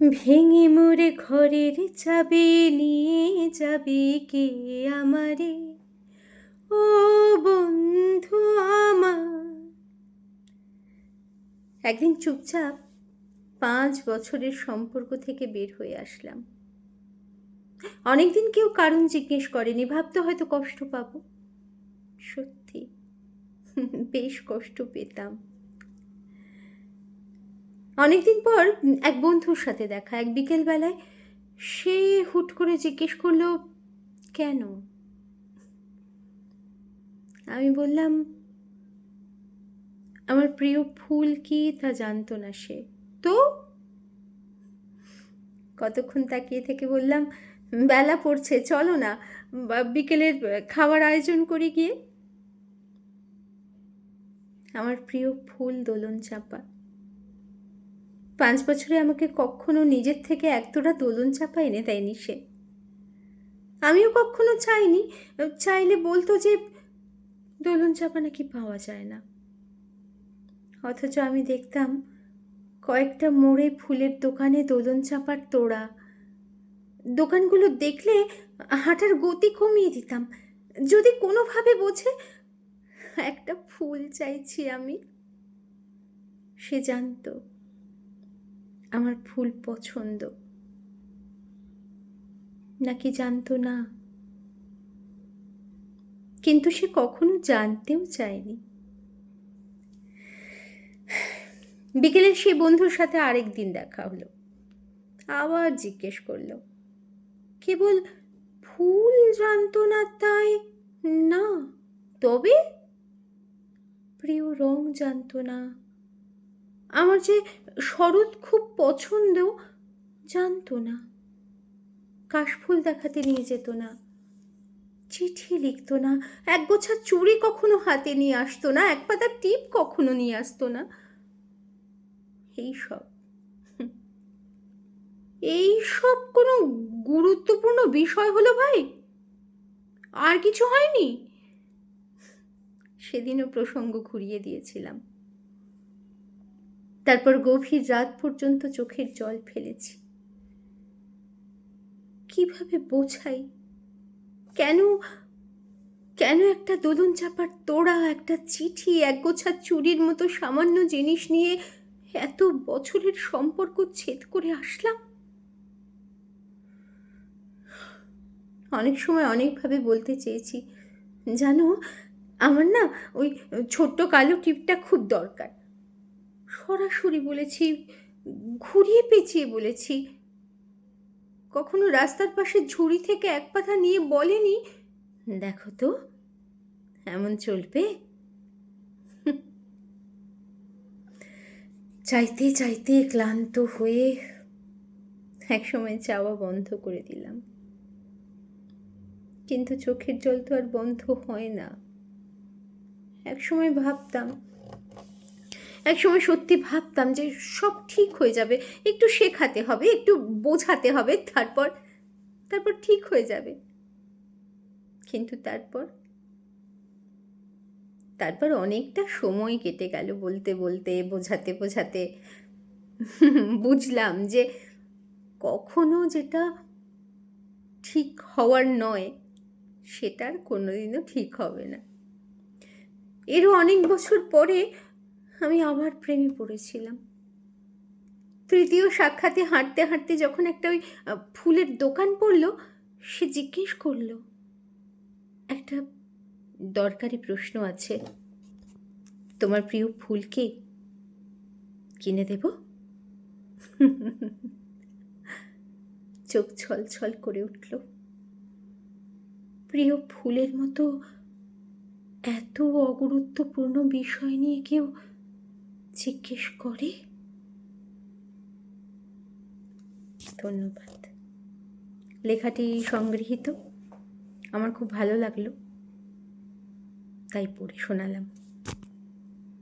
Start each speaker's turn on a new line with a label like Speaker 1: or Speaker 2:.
Speaker 1: ভেঙে মোরে ঘরের চাবি নিয়ে যাবি কে আমারে? ও বন্ধু আমার। একদিন চুপচাপ পাঁচ বছরের সম্পর্ক থেকে বের হয়ে আসলাম। অনেকদিন কেউ কারণ জিজ্ঞেস করেনি, ভাবতে হয়তো কষ্ট পাবো। সত্যি, বেশ কষ্ট পেতাম। অনেকদিন পর এক বন্ধুর সাথে দেখা, এক বিকেলবেলায়। সে হুট করে জিজ্ঞেস করল, কেন? আমি বললাম, আমার প্রিয় ফুল কি তা জানতো না সে। তো? কতক্ষণ তাকিয়ে থেকে বললাম, বেলা পড়ছে, চলো না বিকেলের খাবার আয়োজন করি গিয়ে। আমার প্রিয় ফুল দোলন চাপা পাঁচ বছরে আমাকে কখনো নিজের থেকে একতোড়া দোলন চাপা এনে দেয়নি সে। আমিও কখনো চাইনি, চাইলে বলতো যে দোলন চাপা নাকি পাওয়া যায় না। অথচ আমি দেখতাম কয়েকটা মোড়ে ফুলের দোকানে দোলন চাপার তোড়া। দোকানগুলো দেখলে হাঁটার গতি কমিয়ে দিতাম। যদি কোনোভাবে বোঝে, একটা ফুল চাইছি আমি। সে জানতো আমার ফুল পছন্দ। নাকি জানতো না? কিন্তু সে কখনো জানতেও চায়নি। বিকেলে সে বন্ধুর সাথে আরেক দিন দেখা হলো। আবার জিজ্ঞেস করল, কেবল ফুল জানতো না তাই? না, তবে? প্রিয় রং জানতো না। আমার যে শরৎ খুব পছন্দ জানতো না। কাশফুল দেখাতে নিয়ে যেত না। চিঠি লিখতো না। এক গোছা চুড়ি কখনো হাতে নিয়ে আসতো না। এক পাতা টিপ কখনো নিয়ে আসতো না। এই সব। এই সব কোনো গুরুত্বপূর্ণ বিষয় হলো ভাই? আর কিছু হয়নি? সেদিনও প্রসঙ্গ ঘুরিয়ে দিয়েছিলাম। তারপর গভীর রাত পর্যন্ত চোখের জল ফেলেছি। কীভাবে বোঝাই? কেন কেন একটা দোলন চাপার তোড়া, একটা চিঠি একগোছা চুরির মতো সামান্য জিনিস নিয়ে এত বছরের সম্পর্ক ছেদ করে আসলাম? অনেক সময় অনেকভাবে বলতে চেয়েছি। জানো, আমার না ওই ছোট্ট কালো টিপটা খুব দরকার। সরাসরি বলেছি, ঘুরিয়ে পেঁচিয়ে বলেছি। কখনো রাস্তার পাশে ঝুড়ি থেকে এক পাতা নিয়ে বলেনি? দেখো তো, এমন চলবে? চাইতে চাইতে ক্লান্ত হয়ে একসময় চাওয়া বন্ধ করে দিলাম। কিন্তু চোখের জল তো আর বন্ধ হয় না। একসময় ভাবতাম একসময় সত্যি ভাবতাম যে সব ঠিক হয়ে যাবে, একটু শেখাতে হবে, একটু বোঝাতে হবে, তারপর তারপর ঠিক হয়ে যাবে। কিন্তু তারপর তারপর অনেকটা সময় কেটে গেল বলতে বলতে, বোঝাতে বোঝাতে। বুঝলাম যে কখনো যেটা ঠিক হওয়ার নয় সেটার কোনোদিনও ঠিক হবে না। এরও অনেক বছর পরে আমি আবার প্রেমে পড়েছিলাম। তৃতীয় সাক্ষাতে হাঁটতে হাঁটতে যখন একটা ওই ফুলের দোকান পড়ল, সে জিজ্ঞেস করল, একটা দরকারি প্রশ্ন আছে। তোমার প্রিয় ফুল কি? কিনে দেব? চোখ ছল ছল করে উঠল। প্রিয় ফুলের মতো এত অগুরুত্বপূর্ণ বিষয় নিয়ে কেউ জিজ্ঞেস করে। ধন্যবাদ। লেখাটি সংগৃহীত। আমার খুব ভালো লাগল। তাই পড়ে শোনালাম।